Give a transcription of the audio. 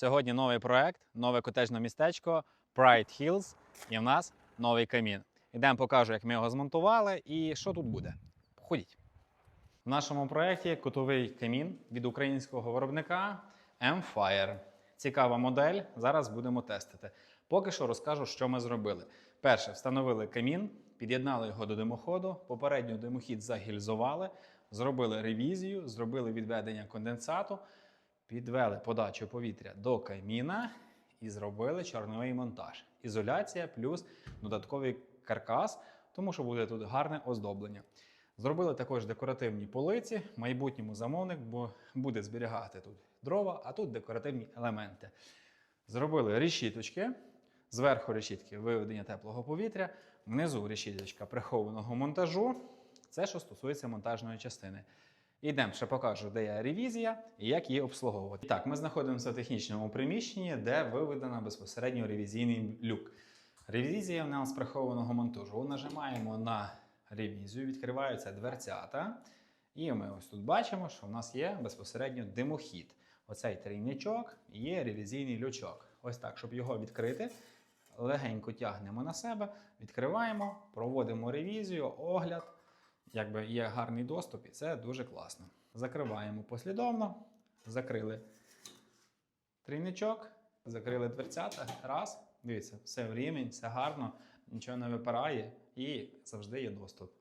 Сьогодні новий проект, нове котежне містечко Pride Hills. І в нас новий камін. Ідемо покажу, як ми його змонтували і що тут буде. Ходіть. В нашому проєкті котовий камін від українського виробника M-Fire. Цікава модель. Зараз будемо тестити. Поки що розкажу, що ми зробили. Перше, встановили камін, під'єднали його до димоходу, попередньо димохід загільзували, зробили ревізію, зробили відведення конденсату, підвели подачу повітря до каміна і зробили чорновий монтаж. Ізоляція плюс додатковий каркас, тому що буде тут гарне оздоблення. Зробили також декоративні полиці. Майбутньому замовник буде зберігати тут дрова, а тут декоративні елементи. Зробили решіточки. Зверху решітки виведення теплого повітря, внизу решіточка прихованого монтажу. Це що стосується монтажної частини. Ідемо, ще покажу, де є ревізія і як її обслуговувати. Так, ми знаходимося в технічному приміщенні, де виведено безпосередньо ревізійний люк. Ревізія в нас прихованого монтажу. Нажимаємо на ревізію, відкриваються дверцята. І ми ось тут бачимо, що в нас є безпосередньо димохід. Оцей трійничок і є ревізійний лючок. Ось так, щоб його відкрити, легенько тягнемо на себе, відкриваємо, проводимо ревізію, огляд. Якби є гарний доступ, і це дуже класно. Закриваємо послідовно, закрили трійничок, закрили дверцята. Раз. Дивіться, все в рівень, все гарно, нічого не випирає і завжди є доступ.